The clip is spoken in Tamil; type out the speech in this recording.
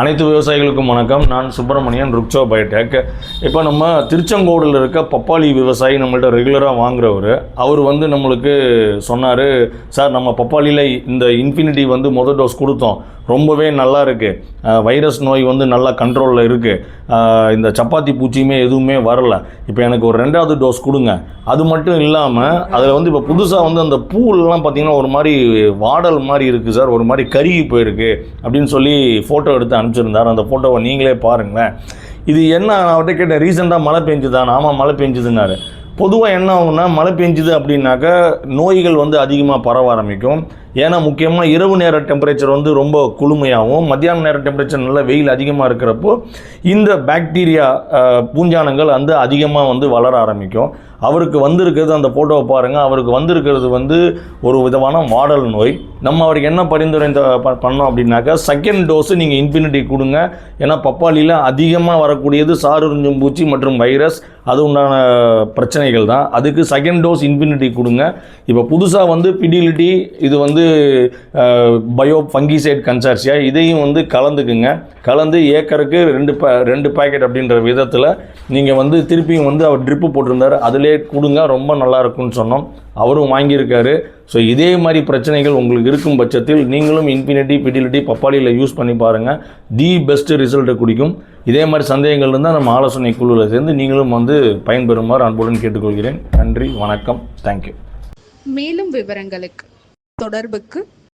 அனைத்து விவசாயிகளுக்கும் வணக்கம். நான் சுப்பிரமணியன் ருக்ஷோ பயோடெக் இப்போ நம்ம திருச்செங்கோடில் இருக்க பப்பாளி விவசாயி நம்மள்ட்ட ரெகுலராக வாங்குறவர். அவர் வந்து நம்மளுக்கு சொன்னார் சார் நம்ம பப்பாளியில் இந்த இன்ஃபினிட்டி வந்து மொதல் டோஸ் கொடுத்தோம். ரொம்பவே நல்லா இருக்குது வைரஸ் நோய் வந்து நல்லா கண்ட்ரோலில் இருக்குது இந்த சப்பாத்தி பூச்சியுமே எதுவுமே வரல. இப்போ எனக்கு ஒரு ரெண்டாவது டோஸ் கொடுங்க. அது மட்டும் இல்லாமல் அதில் வந்து இப்போ புதுசாக வந்து அந்த பூவெல்லாம் பார்த்திங்கன்னா ஒரு மாதிரி வாடல் மாதிரி இருக்குது சார். ஒரு மாதிரி கருகி போயிருக்கு அப்படின்னு சொல்லி ஃபோட்டோ எடுத்து அனுப்பிச்சிருந்தார். அந்த ஃபோட்டோவை நீங்களே பாருங்களேன். இது என்ன? நான் அவர்கிட்ட கேட்டேன் ரீசெண்டாக மழை பெஞ்சுதான் ஆமாம் மழை பெஞ்சுதுன்னாரு. பொதுவாக என்ன ஆகும்னா மழை பெஞ்சுது அப்படின்னாக்கா நோய்கள் வந்து அதிகமாக பரவ ஆரம்பிக்கும். ஏன்னா முக்கியமாக இரவு நேர டெம்பரேச்சர் வந்து ரொம்ப குளுமையாகவும் மத்தியான நேர டெம்பரேச்சர் நல்ல வெயில் அதிகமாக இருக்கிறப்போ இந்த பாக்டீரியா பூஞ்சானங்கள் வந்து அதிகமாக வந்து வளர ஆரம்பிக்கும். அவருக்கு வந்திருக்கிறது அந்த ஃபோட்டோவை பாருங்கள் அவருக்கு வந்திருக்கிறது வந்து ஒரு விதமான மாடல் நோய். நம்ம அவருக்கு என்ன பரிந்துரை ப- பண்ணோம் அப்படின்னாக்கா செகண்ட் டோஸு நீங்கள் இன்ஃபினிட்டி கொடுங்க. ஏன்னா பப்பாளியில் அதிகமாக வரக்கூடியது சாருஞ்சும் பூச்சி மற்றும் வைரஸ் அது உண்டான பிரச்சனைகள் தான். அதுக்கு செகண்ட் டோஸ் இன்ஃபினிட்டி கொடுங்க. இப்போ புதுசாக வந்து பிடிலிட்டி இது வந்து பயோ ஃபங்கிசைட் கன்சார்சியா இதையும் வந்து கலந்துக்குங்க. கலந்து ஏக்கருக்கு ரெண்டு பே ரெண்டு பேக்கெட் அப்படின்ற விதத்தில் நீங்கள் வந்து திருப்பியும் வந்து அவர் ட்ரிப்பு போட்டிருந்தார். அதிலே கொடுங்க ரொம்ப நல்லா இருக்கும்னு சொன்னோம். அவரும் வாங்கியிருக்காரு. ஸோ இதே மாதிரி பிரச்சனைகள் உங்களுக்கு இருக்கும் பட்சத்தில் நீங்களும் இன்ஃபினிட்டி பிடிலிட்டி பப்பாளியில் யூஸ் பண்ணி பாருங்கள் தி பெஸ்ட் ரிசல்ட்டை குடிக்கும். இதே மாதிரி சந்தேகங்கள் இருந்தால் நம்ம ஆலோசனை குழுவில் சேர்ந்து நீங்களும் வந்து பயன்பெறுமாறு அன்புடன் கேட்டுக்கொள்கிறேன். நன்றி வணக்கம். தேங்க்யூ மேலும் விவரங்களுக்கு தொடர்புக்கு